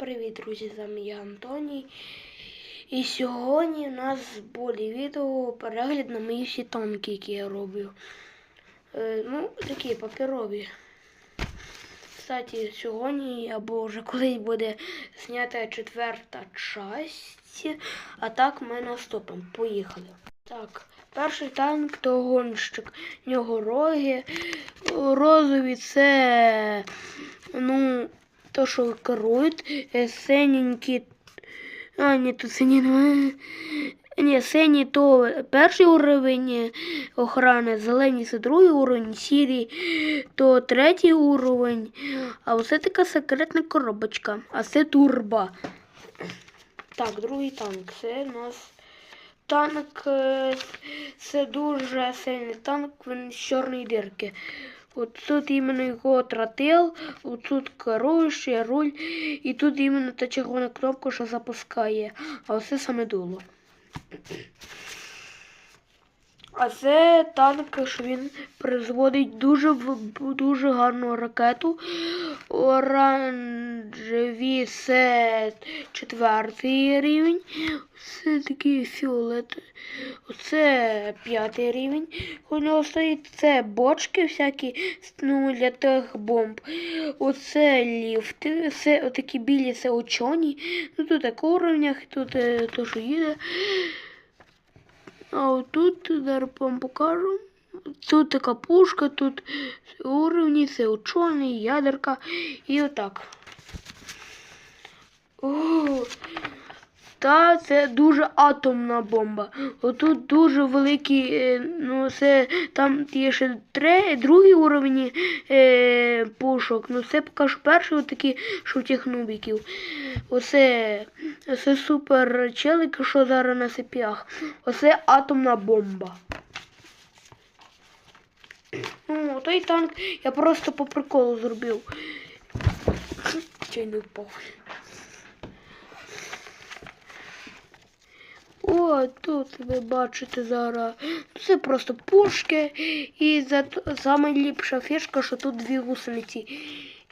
Привіт, друзі! З вами я Антоній. І сьогодні у нас буде відео перегляд на мої всі танки, які я роблю. Е, ну, такі паперові. Кстати, сьогодні або вже колись буде знята четверта часть. А так ми наступимо. Поїхали. Так, перший танк то гонщик. В нього роги. Розові це. Ну, то, що керують. Е, Синенькі. А, ні, то сині немає. Ні, сині то перший уровень охорони, зелені це другий уровень, сірі то третій уровень. А оце така секретна коробочка. А це турба. Так, другий танк. Це у нас танк. е, Це дуже сильний танк, він з чорної дірки. От тут іменно його тротил, от тут керуючий руль, і тут іменно та червона кнопка, що запускає. А оце саме дуло. А це танк, що він призводить дуже дуже гарну ракету. Оранжеві це четвертий рівень. Це такий фіолет. Оце п'ятий рівень. У нього стоїть це бочки всякі ну, для тих бомб. Оце ліфти, це отакі білі, це учені. Ну тут так уровнях, тут е, то, що їде. А отут зараз вам покажу. Тут така пушка, тут уровні, це учений, ядерка і отак. О, та це дуже атомна бомба. Отут дуже великий, е, ну це там є ще три, другий уровень е, пушок. Ну це поки що перший отакі шутих нубіків. Оце, це супер челик, що зараз на цепях. Оце атомна бомба. Ну, той танк я просто по приколу зробив. Чай не. Тут ви бачите зараз. Це просто пушки. І саме фішка, що тут дві гусениці.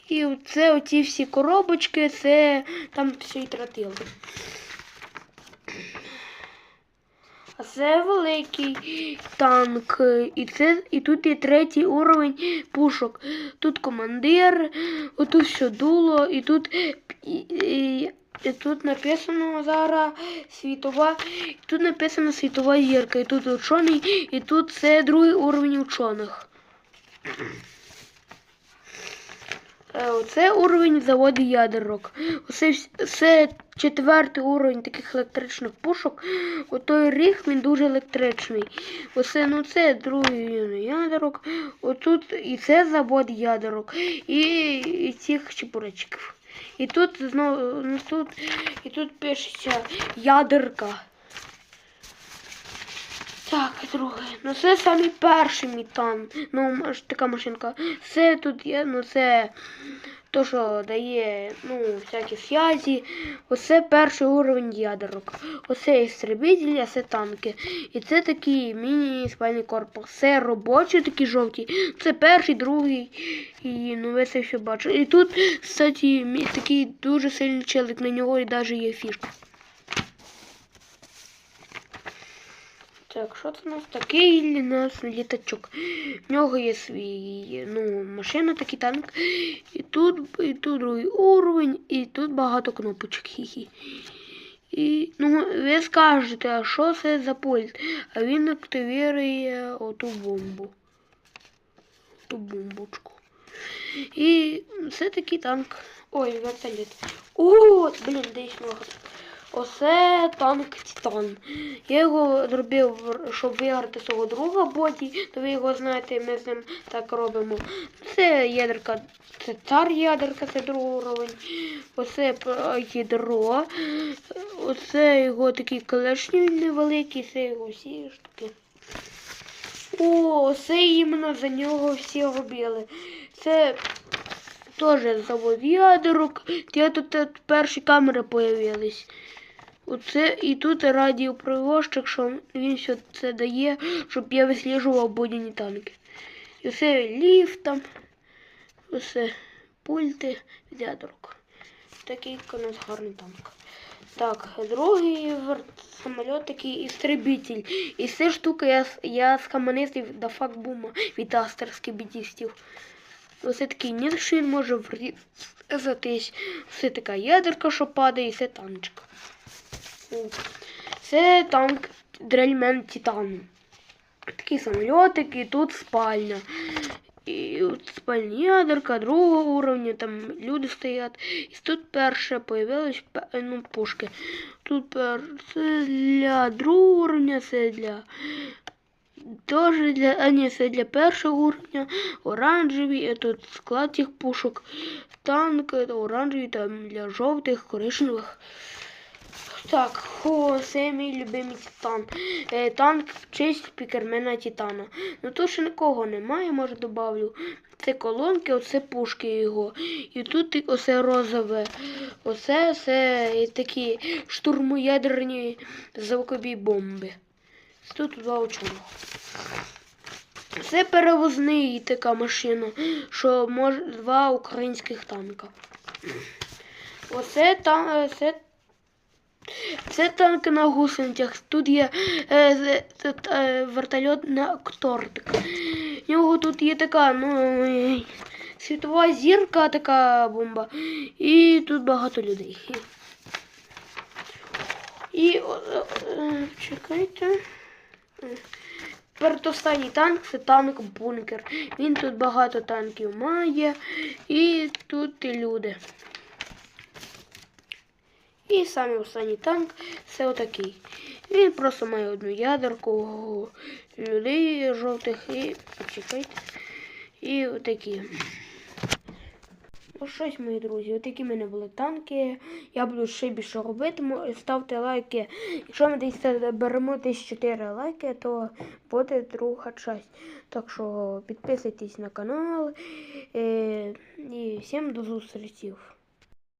І це оці всі коробочки, це там все і тротили. А це великий танк. І це і тут є третій уровень пушок. Тут командир, отут все дуло, і тут і, і, і тут написано зараз світова. Тут написано світова зірка. І тут учений, і тут це другий уровень учених. Е, Оце уровень заводу ядерок. Оце це четвертий уровень таких електричних пушок. Отой ріг він дуже електричний. Оце ну це другий ядерок. Отут і це завод ядерок. І, і цих чебуречків. І тут знову ну тут і тут пишеться ядерка. Так, друге. Ну це самі перший мій танк. Ну, така машинка. Все тут є, ну це то, що дає ну, всякі связі. Оце перший уровень ядерок. Оце істребителі, а це танки. І це такий міні-спальний корпус. Це робочі такі жовті. Це перший, другий. І ну ви це все бачите. І тут, кстати, такий дуже сильний челик, на нього і навіть є фішка. Так, що це у нас такий у нас літачок. В нього є свій, ну, машина, такий танк. І тут, і тут другий уровень, і тут багато кнопочок. Хі-хі. І, ну, ви скажете, а що це за пульт? А він активірує оту бомбу. Ту бомбочку. І це такий танк. Ой, вертоліт. О, блін, десь нога. Оце танк Титан. Я його зробив, щоб виграти свого друга боді, то ви його знаєте, ми з ним так робимо. Це ядерка, це цар ядерка, це другий уровень. Оце ядро. Оце його такий колешній невеликий, це його всі штуки. О, це іменно за нього всі робили. Це теж завод ядерок. Я тут е, перші камери появились. Оце і тут радіопривозчик, що він все це дає, щоб я висліджував будь-які танки. І все ліфт там, усе пульти ядерок. такий у нас гарний танк. Так, другий самоліт такий істребитель. І ця штука я, я скаманистив до факбума від астерських бідістів. Ось такий ніж, що він може врізатись. Все така ядерка, що падає, і це танчик. Це танк Дрельмен Титан. Такий самолітик, і тут спальня. І от спальня ядерка другого уровня, там люди стоять. І тут перше появилось ну, пушки. Тут пер... це для другого уровня, це для. Тоже для. Ні, це для першого уровня. Оранжеві, тут склад цих пушок. Танк, це оранжеві, там для жовтих, коричневих. Так, о, це мій любимий титан. Е, танк в честь пікермена Титана. Ну тут ще нікого немає, може добавлю. Це колонки, оце пушки його. І тут оце розове. Оце це такі штурмоядерні звукові бомби. Тут два ученого. Це перевозний така машина, що може два українських танка. Оце та, це це танк на гусеницях. Тут є е, тут, е, вертольот на Ктортик. У нього тут є така, ну, світова зірка, така бомба. І тут багато людей. І о, е, е, чекайте. Передостанній танк це танк бункер. Він тут багато танків має. І тут і люди. І самий останній танк це отакий. Він просто має одну ядерку людей жовтих і чекайте. І отакі. Ось щось, мої друзі, отакі мене були танки. Я буду ще більше робити. Ставте лайки. Якщо ми десь беремо десь 4 лайки, то буде друга часть. Так що підписуйтесь на канал. Е, і всім до зустрічі.